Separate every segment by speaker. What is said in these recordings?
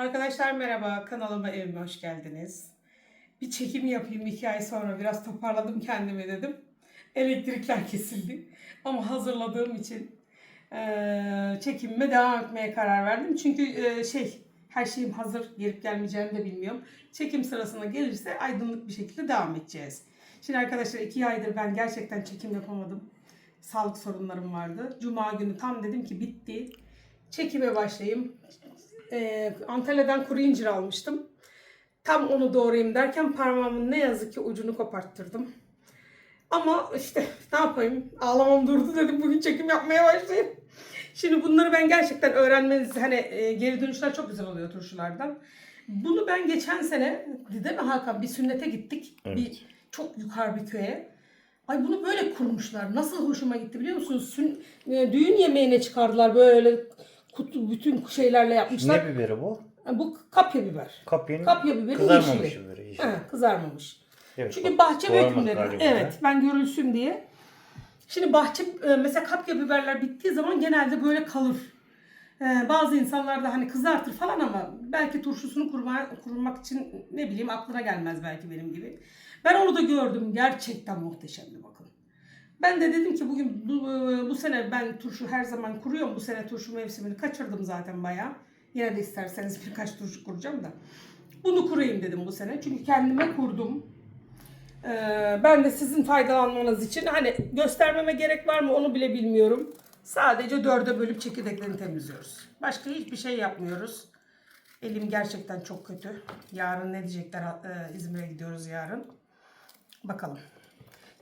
Speaker 1: Arkadaşlar merhaba, kanalıma evime hoş geldiniz. Bir çekim yapayım iki ay sonra biraz toparladım kendimi dedim. Elektrikler kesildi ama hazırladığım için eee çekimime devam etmeye karar verdim. Çünkü eee, şey her şeyim hazır gelip gelmeyeceğini de bilmiyorum. Çekim sırasına gelirse aydınlık bir şekilde devam edeceğiz. Şimdi arkadaşlar iki aydır ben gerçekten çekim yapamadım. Sağlık sorunlarım vardı. Cuma günü tam dedim ki bitti. Çekime başlayayım. Ee, Antalya'dan kuru incir almıştım. Tam onu doğrayayım derken parmağımın ne yazık ki ucunu koparttırdım. Ama işte ne yapayım ağlamam durdu dedim bugün çekim yapmaya başlayayım. Şimdi bunları ben gerçekten öğrenmeniz hani e, geri dönüşler çok güzel oluyor turşulardan. Bunu ben geçen sene değil mi Hakan bir sünnete gittik.
Speaker 2: Evet.
Speaker 1: Bir çok yukarı bir köye. Ay bunu böyle kurmuşlar. Nasıl hoşuma gitti biliyor musunuz? Sün, e, düğün yemeğine çıkardılar böyle kutu bütün şeylerle yapmışlar.
Speaker 2: Ne biberi bu?
Speaker 1: Bu kapya biber.
Speaker 2: Kapyanın
Speaker 1: Kapya biberi
Speaker 2: kızarmamış
Speaker 1: yeşili.
Speaker 2: biberi. yeşil.
Speaker 1: Ha, kızarmamış.
Speaker 2: Evet,
Speaker 1: Çünkü bahçe
Speaker 2: galiba.
Speaker 1: Evet ben görülsün diye. Şimdi bahçe e, mesela kapya biberler bittiği zaman genelde böyle kalır. E, Bazı insanlar da hani kızartır falan ama belki turşusunu kurma, kurmak için ne bileyim aklına gelmez belki benim gibi. Ben orada gördüm gerçekten muhteşemdi bakın. Ben de dedim ki bugün bu, bu sene ben turşu her zaman kuruyorum. Bu sene turşu mevsimini kaçırdım zaten bayağı. Yine de isterseniz birkaç turşu kuracağım da. Bunu kurayım dedim bu sene. Çünkü kendime kurdum. Ee, ben de sizin faydalanmanız için hani göstermeme gerek var mı onu bile bilmiyorum. Sadece dörde bölüp çekirdeklerini temizliyoruz. Başka hiçbir şey yapmıyoruz. Elim gerçekten çok kötü. Yarın ne diyecekler? Ee, İzmir'e gidiyoruz yarın. Bakalım.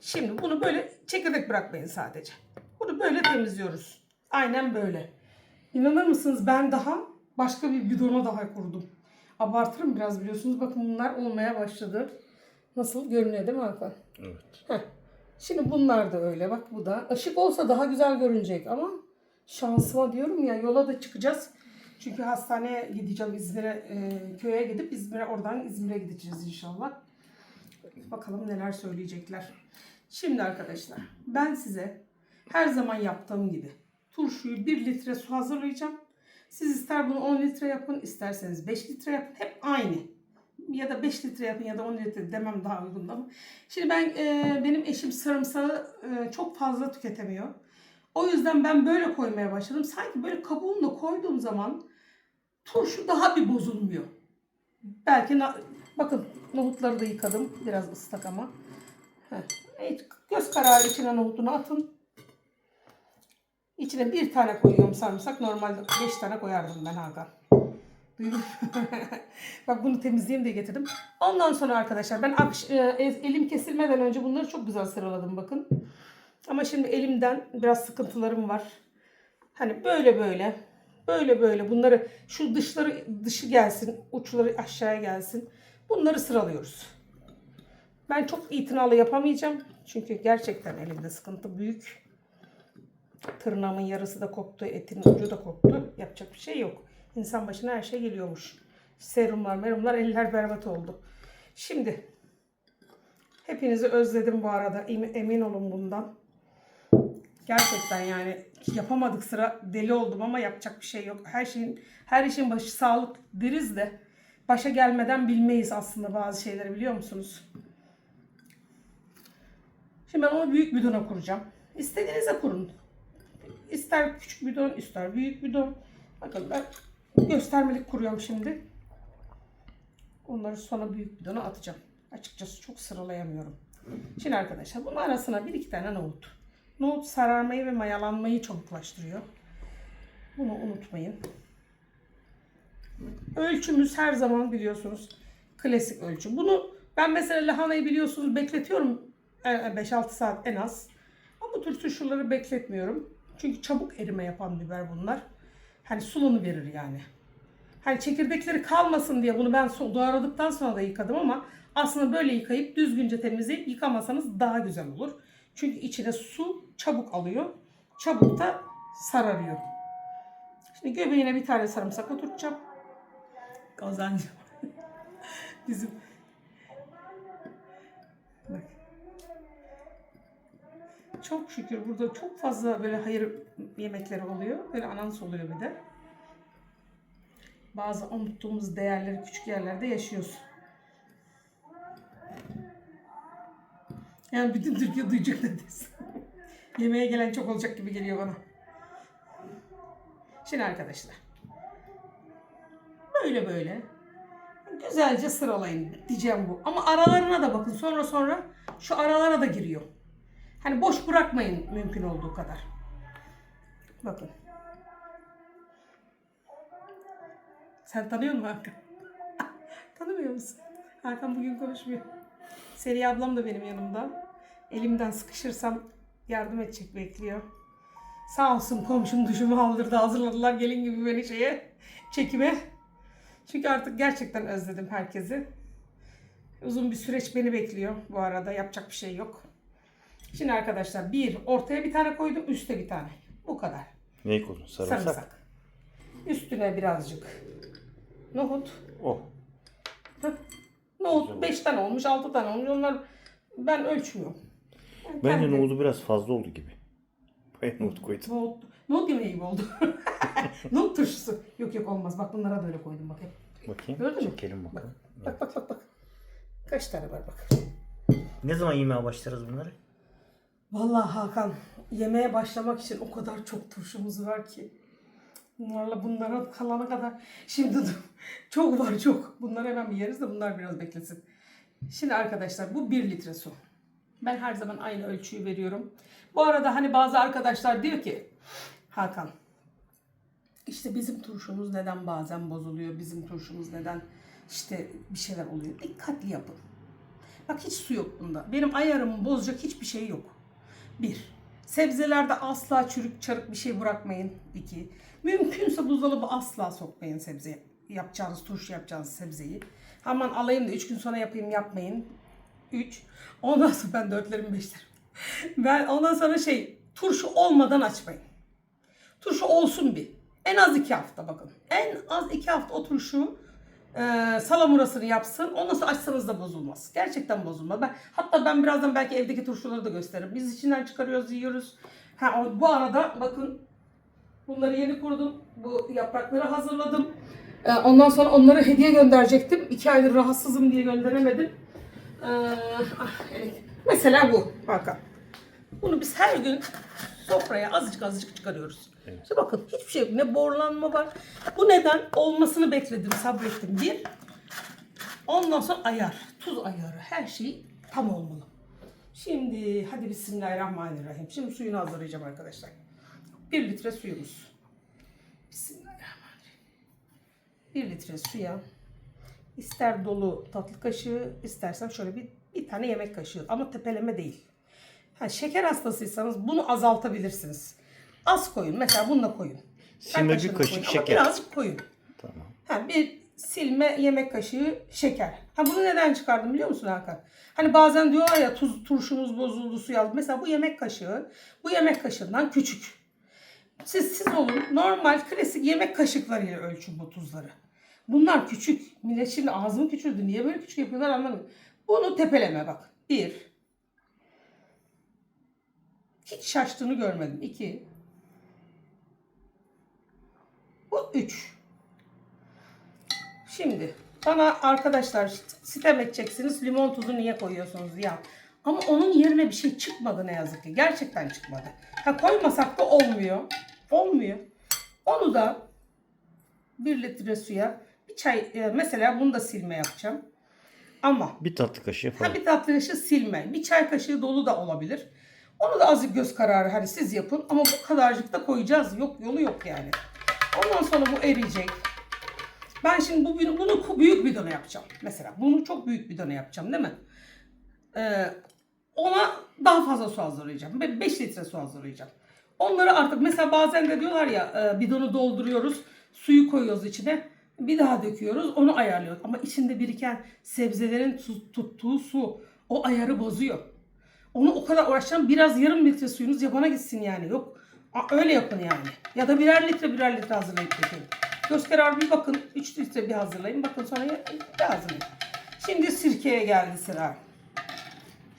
Speaker 1: Şimdi bunu böyle çekirdek bırakmayın sadece. Bunu böyle temizliyoruz. Aynen böyle. İnanır mısınız ben daha başka bir bidona daha kurdum. Abartırım biraz biliyorsunuz. Bakın bunlar olmaya başladı. Nasıl görünüyor değil mi Hakan?
Speaker 2: Evet.
Speaker 1: Heh. Şimdi bunlar da öyle. Bak bu da. Işık olsa daha güzel görünecek ama şansıma diyorum ya yola da çıkacağız. Çünkü hastaneye gideceğim İzmir'e, e, köye gidip İzmir'e oradan İzmir'e gideceğiz inşallah. Bakalım neler söyleyecekler. Şimdi arkadaşlar ben size her zaman yaptığım gibi turşuyu 1 litre su hazırlayacağım. Siz ister bunu 10 litre yapın isterseniz 5 litre yapın. Hep aynı. Ya da 5 litre yapın ya da 10 litre demem daha uygun ama. Şimdi ben e, benim eşim sarımsağı e, çok fazla tüketemiyor. O yüzden ben böyle koymaya başladım. Sanki böyle kabuğunu da koyduğum zaman turşu daha bir bozulmuyor. Belki bakın nohutları da yıkadım. Biraz ıslak ama. Evet, göz kararı içine nohutunu atın. İçine bir tane koyuyorum sarımsak. Normalde beş tane koyardım ben Hakan. Bak bunu temizleyeyim diye getirdim. Ondan sonra arkadaşlar ben e, elim kesilmeden önce bunları çok güzel sıraladım bakın. Ama şimdi elimden biraz sıkıntılarım var. Hani böyle böyle böyle böyle bunları şu dışları dışı gelsin, uçları aşağıya gelsin. Bunları sıralıyoruz. Ben çok itinalı yapamayacağım. Çünkü gerçekten elimde sıkıntı büyük. Tırnağımın yarısı da koptu, etin ucu da koptu. Yapacak bir şey yok. İnsan başına her şey geliyormuş. Serumlar, merumlar, eller berbat oldu. Şimdi hepinizi özledim bu arada. Em- Emin olun bundan. Gerçekten yani yapamadık sıra deli oldum ama yapacak bir şey yok. Her şeyin her işin başı sağlık deriz de başa gelmeden bilmeyiz aslında bazı şeyleri biliyor musunuz? Şimdi ben onu büyük bidona kuracağım. İstediğinize kurun. İster küçük bidon, ister büyük bidon. Bakın ben göstermelik kuruyorum şimdi. Onları sonra büyük bidona atacağım. Açıkçası çok sıralayamıyorum. Şimdi arkadaşlar bunun arasına bir iki tane nohut. Nohut sararmayı ve mayalanmayı çabuklaştırıyor. Bunu unutmayın. Ölçümüz her zaman biliyorsunuz klasik ölçü. Bunu ben mesela lahanayı biliyorsunuz bekletiyorum e, 5-6 saat en az. Ama bu tür turşuları bekletmiyorum. Çünkü çabuk erime yapan biber bunlar. Hani sulunu verir yani. Hani çekirdekleri kalmasın diye bunu ben doğradıktan sonra da yıkadım ama aslında böyle yıkayıp düzgünce temizleyip yıkamasanız daha güzel olur. Çünkü içine su çabuk alıyor. Çabuk da sararıyor. Şimdi göbeğine bir tane sarımsak oturtacağım. Kazancım. Bizim Bak. Çok şükür burada çok fazla böyle hayır yemekleri oluyor. Böyle anans oluyor bir de. Bazı unuttuğumuz değerleri küçük yerlerde yaşıyoruz. Yani bütün Türkiye duyacak neredeyse. Yemeğe gelen çok olacak gibi geliyor bana. Şimdi arkadaşlar. Böyle böyle. Güzelce sıralayın diyeceğim bu. Ama aralarına da bakın. Sonra sonra şu aralara da giriyor. Hani boş bırakmayın mümkün olduğu kadar. Bakın. Sen tanıyor musun Hakan? Tanımıyor musun? Hakan bugün konuşmuyor. Seri ablam da benim yanımda. Elimden sıkışırsam yardım edecek bekliyor. Sağ olsun komşum duşumu aldırdı hazırladılar gelin gibi beni şeye çekime. Çünkü artık gerçekten özledim herkesi. Uzun bir süreç beni bekliyor bu arada yapacak bir şey yok. Şimdi arkadaşlar bir ortaya bir tane koydum üste bir tane. Bu kadar.
Speaker 2: Neyi koydun? Sarımsak.
Speaker 1: Sarımsak. Üstüne birazcık nohut.
Speaker 2: Oh.
Speaker 1: Heh. Nohut 5 tane olmuş 6 tane olmuş onlar ben ölçmüyorum. Ben
Speaker 2: Bence
Speaker 1: kendi-
Speaker 2: nohudu biraz fazla oldu gibi. Bayağı nohut koydum.
Speaker 1: Nohut, nohut yemeği gibi oldu. nohut turşusu. Yok yok olmaz. Bak bunlara da öyle koydum bakayım.
Speaker 2: Bakayım.
Speaker 1: Gördün mü?
Speaker 2: Çekelim bakalım.
Speaker 1: Bak bak bak bak. Kaç tane var bak.
Speaker 2: Ne zaman yemeye başlarız bunları?
Speaker 1: Vallahi Hakan yemeğe başlamak için o kadar çok turşumuz var ki. Bunlarla bunlara kalana kadar. Şimdi. Çok var çok. Bunları hemen bir yeriz de bunlar biraz beklesin. Şimdi arkadaşlar bu 1 litre su. Ben her zaman aynı ölçüyü veriyorum. Bu arada hani bazı arkadaşlar diyor ki Hakan işte bizim turşumuz neden bazen bozuluyor? Bizim turşumuz neden işte bir şeyler oluyor? Dikkatli yapın. Bak hiç su yok bunda. Benim ayarımı bozacak hiçbir şey yok. Bir. Sebzelerde asla çürük çarık bir şey bırakmayın. İki. Mümkünse buzdolabı asla sokmayın sebze yapacağınız turşu yapacağınız sebzeyi. Aman alayım da üç gün sonra yapayım yapmayın. Üç. Ondan sonra ben dörtlerim beşlerim. Ben ondan sonra şey turşu olmadan açmayın. Turşu olsun bir. En az iki hafta bakın. En az iki hafta o turşu e, salamurasını yapsın. Ondan sonra açsanız da bozulmaz. Gerçekten bozulmaz. Ben, hatta ben birazdan belki evdeki turşuları da gösteririm. Biz içinden çıkarıyoruz, yiyoruz. Ha, bu arada bakın bunları yeni kurdum. Bu yaprakları hazırladım. E, ondan sonra onları hediye gönderecektim. İki aydır rahatsızım diye gönderemedim. E, ah, evet. Mesela bu Hakan. Bunu biz her gün sofraya azıcık azıcık çıkarıyoruz. İşte bakın hiçbir şey yok. Ne borlanma var. Bu neden? Olmasını bekledim, sabrettim. Bir. Ondan sonra ayar. Tuz ayarı. Her şey tam olmalı. Şimdi hadi bismillahirrahmanirrahim. Şimdi suyunu hazırlayacağım arkadaşlar. Bir litre suyumuz. Bismillahirrahmanirrahim. Bir litre suya ister dolu tatlı kaşığı istersen şöyle bir, bir tane yemek kaşığı ama tepeleme değil. Ha, şeker hastasıysanız bunu azaltabilirsiniz. Az koyun. Mesela bununla koyun.
Speaker 2: Silme bir kaşık
Speaker 1: koyun ama
Speaker 2: şeker.
Speaker 1: Birazcık koyun.
Speaker 2: Tamam.
Speaker 1: Ha, bir silme yemek kaşığı şeker. Ha bunu neden çıkardım biliyor musun Hakan? Hani bazen diyorlar ya tuz turşumuz bozuldu su aldı. Mesela bu yemek kaşığı bu yemek kaşığından küçük. Siz siz olun normal klasik yemek kaşıklarıyla ölçün bu tuzları. Bunlar küçük. Millet şimdi ağzımı küçüldü. Niye böyle küçük yapıyorlar anlamıyorum. Bunu tepeleme bak. Bir. Hiç şaştığını görmedim. İki. Bu üç. Şimdi bana arkadaşlar sitem edeceksiniz limon tuzu niye koyuyorsunuz ya. Ama onun yerine bir şey çıkmadı ne yazık ki. Gerçekten çıkmadı. Ha koymasak da olmuyor. Olmuyor. Onu da bir litre suya bir çay e, mesela bunu da silme yapacağım. Ama
Speaker 2: Bir tatlı kaşığı
Speaker 1: Ha
Speaker 2: falan.
Speaker 1: bir tatlı kaşığı silme. Bir çay kaşığı dolu da olabilir. Onu da azıcık göz kararı hani siz yapın ama bu kadarcık da koyacağız. Yok yolu yok yani. Ondan sonra bu eriyecek. Ben şimdi bu bunu büyük bir dona yapacağım. Mesela bunu çok büyük bir dona yapacağım değil mi? Ee, ona daha fazla su hazırlayacağım. 5 litre su hazırlayacağım. Onları artık mesela bazen de diyorlar ya e, bidonu dolduruyoruz. Suyu koyuyoruz içine. Bir daha döküyoruz. Onu ayarlıyoruz. Ama içinde biriken sebzelerin tu- tuttuğu su o ayarı bozuyor. Onu o kadar uğraşacağım. Biraz yarım litre suyunuz yabana gitsin yani. Yok. Öyle yapın yani. Ya da birer litre birer litre hazırlayıp dökün. Göz kararı bir bakın. 3 litre bir hazırlayın. Bakın sonra bir hazırlayın. Şimdi sirkeye geldi sıra.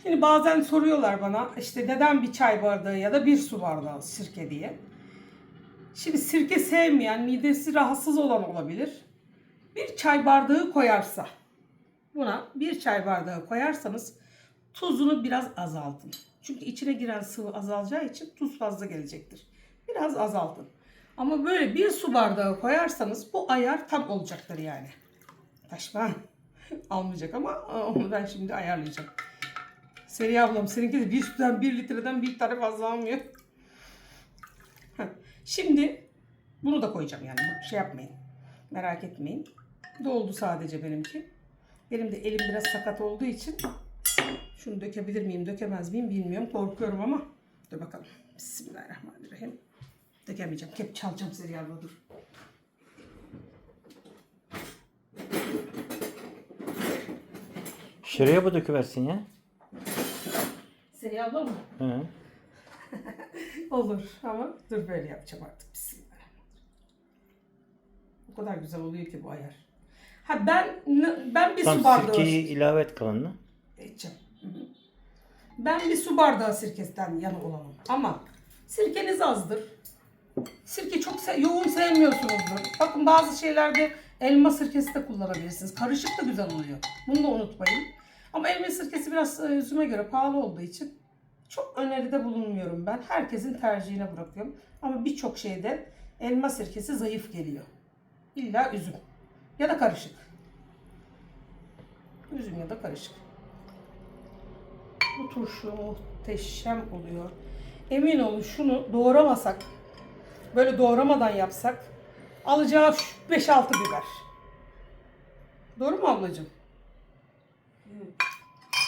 Speaker 1: Şimdi bazen soruyorlar bana işte neden bir çay bardağı ya da bir su bardağı sirke diye. Şimdi sirke sevmeyen, midesi rahatsız olan olabilir. Bir çay bardağı koyarsa buna bir çay bardağı koyarsanız tuzunu biraz azaltın. Çünkü içine giren sıvı azalacağı için tuz fazla gelecektir. Biraz azaltın. Ama böyle bir su bardağı koyarsanız bu ayar tam olacaktır yani. Taşman almayacak ama onu ben şimdi ayarlayacağım. Seri ablam seninki de bir sudan bir litreden bir tane fazla almıyor. Şimdi bunu da koyacağım yani şey yapmayın. Merak etmeyin. Doldu sadece benimki. Benim de elim biraz sakat olduğu için şunu dökebilir miyim, dökemez miyim bilmiyorum. Korkuyorum ama dur bakalım. Bismillahirrahmanirrahim. Dökemeyeceğim. Kep çalacağım seri abla dur.
Speaker 2: Şuraya mı döküversin ya?
Speaker 1: Seri abla mı?
Speaker 2: Hı.
Speaker 1: Olur ama dur böyle yapacağım artık. Bismillahirrahmanirrahim. O kadar güzel oluyor ki bu ayar. Ha ben ben bir su
Speaker 2: Tam
Speaker 1: bardağı
Speaker 2: sirkeyi ilave et kalanını.
Speaker 1: edeceğim. Hı hı. Ben bir su bardağı sirkesinden yana olamam. Ama sirkeniz azdır. Sirke çok se- yoğun sevmiyorsunuzdur. Bakın bazı şeylerde elma sirkesi de kullanabilirsiniz. Karışık da güzel oluyor. Bunu da unutmayın. Ama elma sirkesi biraz e, yüzüme göre pahalı olduğu için çok öneride bulunmuyorum ben. Herkesin tercihine bırakıyorum. Ama birçok şeyde elma sirkesi zayıf geliyor. İlla üzüm. Ya da karışık. Üzüm ya da karışık. Bu turşu muhteşem oluyor. Emin olun şunu doğramasak, böyle doğramadan yapsak alacağı şu 5-6 biber. Doğru mu ablacığım?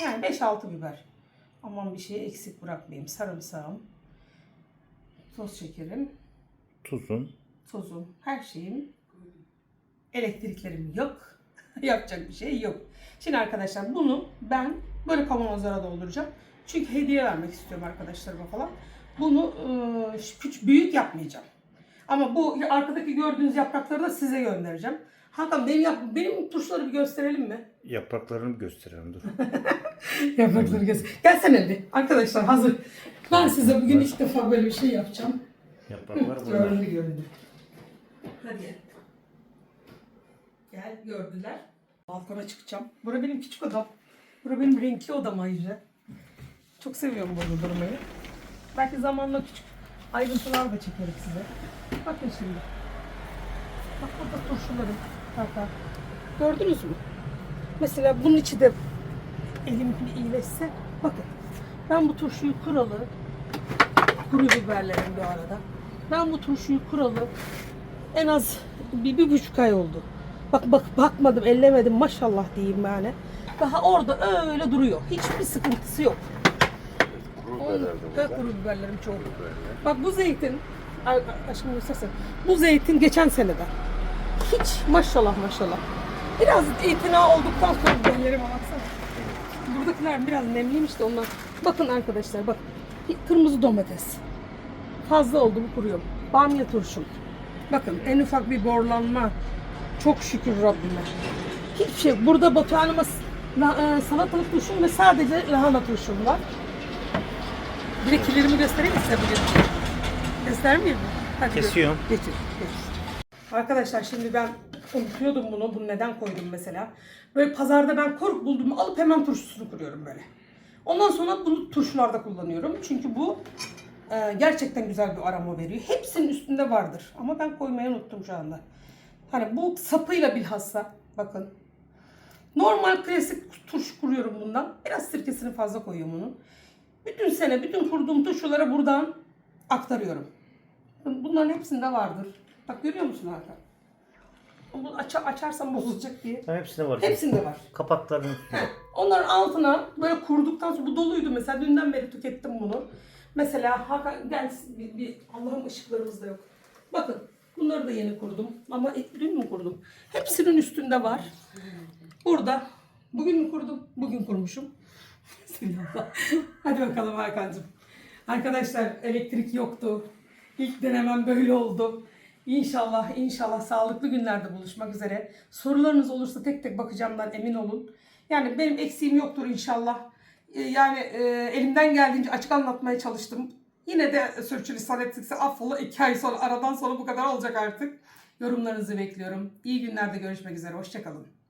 Speaker 1: Yani 5-6 biber. Aman bir şey eksik bırakmayayım. Sarımsağım, toz şekerim,
Speaker 2: Tuzun.
Speaker 1: tozum, her şeyim. Elektriklerim yok. Yapacak bir şey yok. Şimdi arkadaşlar bunu ben böyle kavanozlara dolduracağım. Çünkü hediye vermek istiyorum arkadaşlarıma falan. Bunu e, küçük büyük yapmayacağım. Ama bu arkadaki gördüğünüz yaprakları da size göndereceğim. Hakan benim yap benim turşuları bir gösterelim mi?
Speaker 2: Yapraklarını gösterelim dur.
Speaker 1: Yaprakları göster. Gelsene bir. Arkadaşlar hazır. Ben size bugün ilk defa böyle bir şey yapacağım.
Speaker 2: Yapraklar bunlar.
Speaker 1: Gördü gördü. Hadi gel. Gördüler. Balkona çıkacağım. Bura benim küçük odam. Bura benim renkli odam ayrıca. Çok seviyorum burada durmayı. Belki zamanla küçük ayrıntılar da çekerim size. Bakın şimdi. Bak burada turşularım. Bak. Gördünüz mü? Mesela bunun içi de elim iyileşse. Bakın. Ben bu turşuyu kuralı kuru biberlerim bu arada. Ben bu turşuyu kuralı en az bir, bir buçuk ay oldu. Bak bak bakmadım ellemedim maşallah diyeyim yani. Daha orada öyle duruyor. Hiçbir sıkıntısı yok. Kuru, kuru biberlerim çok. Bak bu zeytin, Ay, aşkım göstersen. Bu zeytin geçen seneden. Hiç maşallah maşallah. Biraz itina olduktan sonra biberlerime baksana. Buradakiler biraz nemliymiş de ondan. Bakın arkadaşlar bak. Kırmızı domates. Fazla oldu bu kuruyor. Bamya turşum. Bakın en ufak bir borlanma. Çok şükür Rabbime. Hiçbir şey. Burada Batuhan'ıma e, salatalık turşum ve sadece lahana turşum var. Bir de göstereyim mi size bugün? Göstermeyeyim mi? Hadi.
Speaker 2: Kesiyorum.
Speaker 1: Getir, getir. Arkadaşlar şimdi ben unutuyordum bunu. Bunu neden koydum mesela? Böyle pazarda ben kork buldum alıp hemen turşusunu kuruyorum böyle. Ondan sonra bunu turşularda kullanıyorum. Çünkü bu e, gerçekten güzel bir aroma veriyor. Hepsinin üstünde vardır. Ama ben koymayı unuttum şu anda. Hani bu sapıyla bilhassa bakın. Normal klasik turşu kuruyorum bundan. Biraz sirkesini fazla koyuyorum onun. Bütün sene bütün kurduğum turşulara buradan aktarıyorum. Bunların hepsinde vardır. Bak görüyor musun Hakan? Bunu aç açarsam bozulacak diye.
Speaker 2: Hepsinde var.
Speaker 1: Hepsinde var.
Speaker 2: Kapakların üstünde.
Speaker 1: Onların altına böyle kurduktan sonra bu doluydu mesela dünden beri tükettim bunu. Mesela Hakan gel bir, bir Allah'ım ışıklarımız da yok. Bakın bunları da yeni kurdum ama dün mü kurdum? Hepsinin üstünde var. Burada. Bugün mü kurdum? Bugün kurmuşum. Hadi bakalım Hakan'cığım. Arkadaşlar elektrik yoktu. İlk denemem böyle oldu. İnşallah inşallah sağlıklı günlerde buluşmak üzere. Sorularınız olursa tek tek bakacağımdan emin olun. Yani benim eksiğim yoktur inşallah. Ee, Yani e, elimden geldiğince açık anlatmaya çalıştım. Yine de sürçülisan ettikse affola iki ay sonra aradan sonra bu kadar olacak artık. Yorumlarınızı bekliyorum. İyi günlerde görüşmek üzere. Hoşçakalın.